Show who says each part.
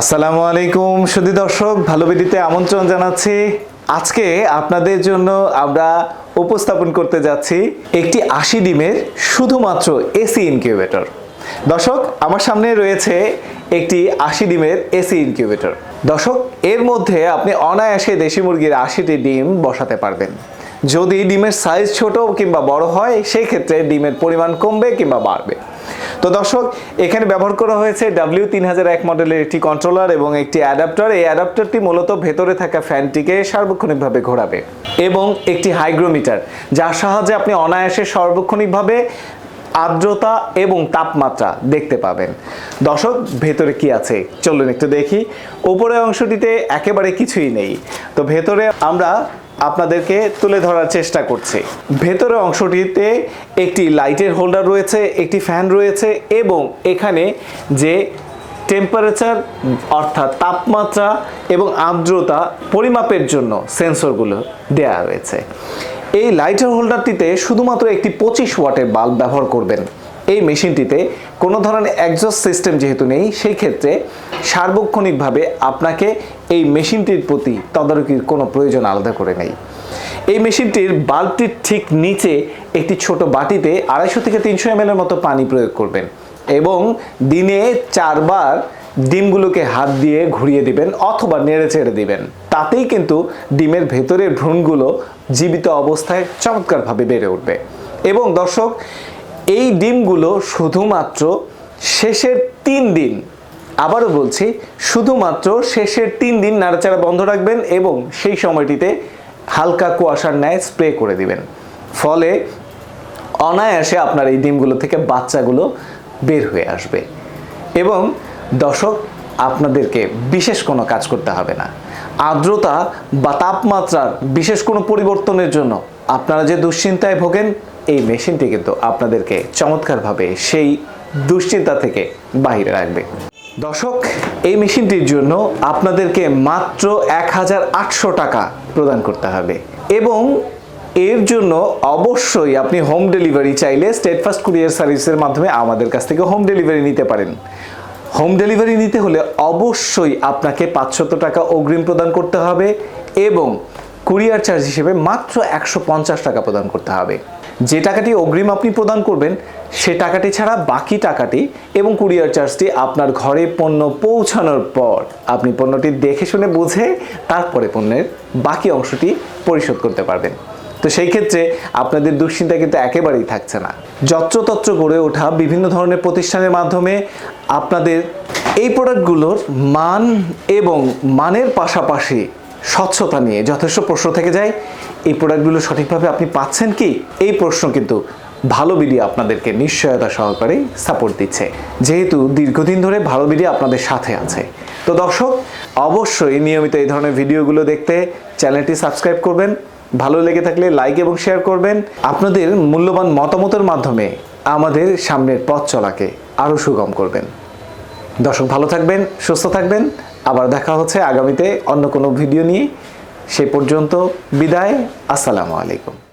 Speaker 1: আসসালামু আলাইকুম সুধী দর্শক ভালো বিডিতে আমন্ত্রণ জানাচ্ছি। আজকে আপনাদের জন্য আমরা উপস্থাপন করতে যাচ্ছি একটি আশি ডিমের শুধুমাত্র এসি ইনকিউবেটর। দর্শক, আমার সামনে রয়েছে একটি আশি ডিমের এসি ইনকিউবেটর। দর্শক, এর মধ্যে আপনি অনায়াসে দেশি মুরগির আশিটি ডিম বসাতে পারবেন। যদি ডিমের সাইজ ছোট কিংবা বড় হয়, সেই ক্ষেত্রে ডিমের পরিমাণ কমবে কিংবা বাড়বে। তো দর্শক, এখানে ব্যবহার করা হয়েছে ডাব্লিউ তিন হাজার এক মডেলের একটি কন্ট্রোলার এবং একটি অ্যাডাপ্টার এই অ্যাডাপ্টারটি মূলত ভেতরে থাকা ফ্যানটিকে সার্বক্ষণিকভাবে ঘোরাবে এবং একটি হাইগ্রোমিটার যার সাহায্যে আপনি অনায়াসে সার্বক্ষণিকভাবে আর্দ্রতা এবং তাপমাত্রা দেখতে পাবেন। দর্শক, ভেতরে কি আছে? চলুন একটু দেখি। উপরের অংশটিতে একেবারে কিছুই নেই। তো ভেতরে আমরা আপনাদেরকে তুলে ধরার চেষ্টা করছি। ভেতরের অংশটিতে একটি লাইটের হোল্ডার রয়েছে, একটি ফ্যান রয়েছে এবং এখানে যে টেম্পারেচার, অর্থাৎ তাপমাত্রা এবং আর্দ্রতা পরিমাপের জন্য সেন্সরগুলো দেয়া হয়েছে এই লাইটার হোল্ডারটিতে শুধুমাত্র একটি পঁচিশ ওয়াটের বাল্ব ব্যবহার করবেন। এই মেশিনটিতে কোনো ধরনের একজস্ট সিস্টেম যেহেতু নেই, সেই ক্ষেত্রে সার্বক্ষণিকভাবে আপনাকে এই মেশিনটির প্রতি তদারকির কোনো প্রয়োজন আলাদা করে নেই। এই মেশিনটির বাল্বটির ঠিক নিচে একটি ছোট বাটিতে আড়াইশো থেকে তিনশো এম মতো পানি প্রয়োগ করবেন। এবং দিনে চারবার ডিমগুলোকে হাত দিয়ে ঘুরিয়ে দিবেন অথবা নেড়ে চেড়ে দিবেন। তাতেই কিন্তু ডিমের ভেতরের ভ্রূণগুলো জীবিত অবস্থায় চমৎকারভাবে বেড়ে উঠবে। এবং দর্শক, এই ডিমগুলো শুধুমাত্র শেষের তিন দিন, আবারও বলছি, শুধুমাত্র শেষের তিন দিন নাড়াচাড়া বন্ধ রাখবেন এবং সেই সময়টিতে হালকা কুয়াশার ন্যায় স্প্রে করে দিবেন। ফলে অনায়াসে আপনার এই ডিমগুলো থেকে বাচ্চাগুলো বের হয়ে আসবে। এবং দর্শক, আপনাদেরকে বিশেষ কোনো কাজ করতে হবে না। আর্দ্রতা বা তাপমাত্রার বিশেষ কোনো পরিবর্তনের জন্য আপনারা যে দুশ্চিন্তায় ভোগেন, এই মেশিনটি কিন্তু আপনাদেরকে চমৎকারভাবে সেই দুশ্চিন্তা থেকে বাহিরে রাখবে। দর্শক, এই মেশিনটির জন্য আপনাদেরকে মাত্র এক হাজার আটশো টাকা প্রদান করতে হবে। এবং এর জন্য অবশ্যই আপনি হোম ডেলিভারি চাইলে স্টেট ফার্স্ট কুরিয়ার সার্ভিসের মাধ্যমে আমাদের কাছ থেকে হোম ডেলিভারি নিতে পারেন। হোম ডেলিভারি নিতে হলে অবশ্যই আপনাকে পাঁচশত টাকা অগ্রিম প্রদান করতে হবে এবং কুরিয়ার চার্জ হিসেবে মাত্র একশো পঞ্চাশ টাকা প্রদান করতে হবে। যে টাকাটি অগ্রিম আপনি প্রদান করবেন, সে টাকাটি ছাড়া বাকি টাকাটি এবং কুরিয়ার চার্জটি আপনার ঘরে পণ্য পৌঁছানোর পর আপনি পণ্যটি দেখে শুনে বুঝে তারপরে পণ্যের বাকি অংশটি পরিশোধ করতে পারবেন। তো সেই ক্ষেত্রে আপনাদের দুশ্চিন্তা কিন্তু একেবারেই থাকছে না। যত্রতত্র গড়ে ওঠা বিভিন্ন ধরনের প্রতিষ্ঠানের মাধ্যমে আপনাদের এই প্রোডাক্টগুলোর মান এবং মানের পাশাপাশি স্বচ্ছতা নিয়ে যথেষ্ট প্রশ্ন থেকে যায়। এই প্রোডাক্টগুলো সঠিকভাবে আপনি পাচ্ছেন কি? এই প্রশ্ন কিন্তু ভালো বিডি আপনাদেরকে নিশ্চয়তা সহকারে সাপোর্ট দিচ্ছে। যেহেতু দীর্ঘদিন ধরে ভালো বিডি আপনাদের সাথে আছে। তো দর্শক, অবশ্যই নিয়মিত এই ধরনের ভিডিওগুলো দেখতে চ্যানেলটি সাবস্ক্রাইব করবেন। ভালো লেগে থাকলে লাইক এবং শেয়ার করবেন। আপনাদের মূল্যবান মতামতের মাধ্যমে আমাদের সামনের পথ চলাকে আরও সুগম করবেন। দর্শক ভালো থাকবেন, সুস্থ থাকবেন। আবার দেখা হচ্ছে আগামীতে অন্য কোনো ভিডিও নিয়ে। সে পর্যন্ত বিদায়, আসসালামু আলাইকুম।